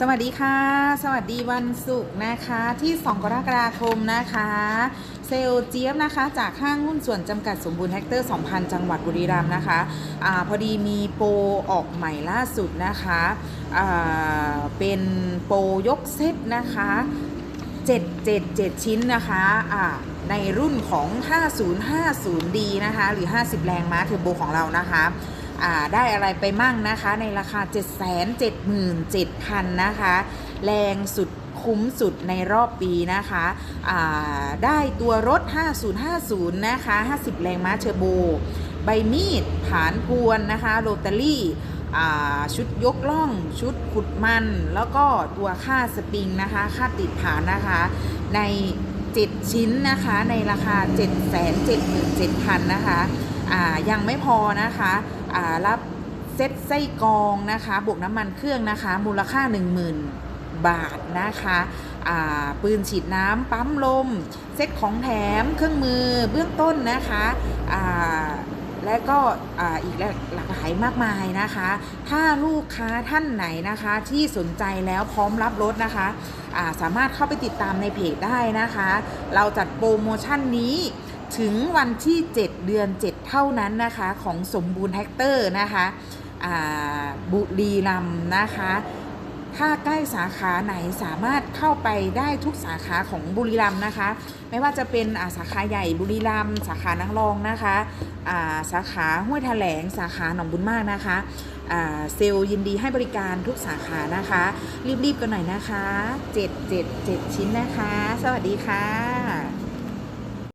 สวัสดีค่ะ สวัสดีวันศุกร์นะคะที่ 2 กรกฎาคมนะคะ เซลเจี๊ยบนะคะ จากห้างหุ้นส่วนจำกัดสมบูรณ์แฮกเตอร์ 2000 จังหวัดบุรีรัมย์นะคะอาพอดีมีโปรออกใหม่ล่าสุดนะคะอ่าเป็นโปรยกเซตนะคะ 7 7 7 ชิ้นนะคะอ่าในรุ่นของ 5050D นะคะ หรือ 50 แรงม้าเทอร์โบของเรานะคะ ได้อะไรไปมั่งนะคะ ในราคา 777,000 นะคะ แรงสุดคุ้มสุดในรอบปีนะคะได้ตัวรถ 5050 นะคะ 50 แรงม้าเทอร์โบ ใบมีด ผานพวนนะคะ โรตารี่ชุดยกล่องชุดขุดมัน แล้วก็ตัวค่าสปริงนะคะค่าติดผานนะคะใน 7 ชิ้นนะคะในราคา 777,000 นะคะ ยังไม่พอนะคะรับเซ็ตไส้กรองนะคะ บวกน้ำมันเครื่องนะคะ มูลค่า 10,000 บาทนะคะปืนฉีดน้ำปั๊มลม เซ็ตของแถมเครื่องมือเบื้องต้นนะคะและก็อีกหลากหลายมากมายนะคะ ถ้าลูกค้าท่านไหนนะคะที่สนใจแล้วพร้อมรับรถนะคะาสามารถเข้าไปติดตามในเพจได้นะคะ เราจัดโปรโมชั่นนี้ ถึงวันที่ 7 เดือน 7 เท่านั้นนะคะของสมบูรณ์แท็กเตอร์นะคะบุรีรัมนะคะ ถ้าใกล้สาขาไหนสามารถเข้าไปได้ทุกสาขาของบุรีรัมนะคะ ไม่ว่าจะเป็นาสาขาใหญ่บุรีรัมสาขานางรองนะคะาสาขาห้วยแถลงสาขาหนองบุญมากนะคะเซลยินดีให้บริการทุกสาขานะคะ รีบๆกันหน่อยนะคะ 7 7 7 ชิ้นนะคะ สวัสดีค่ะ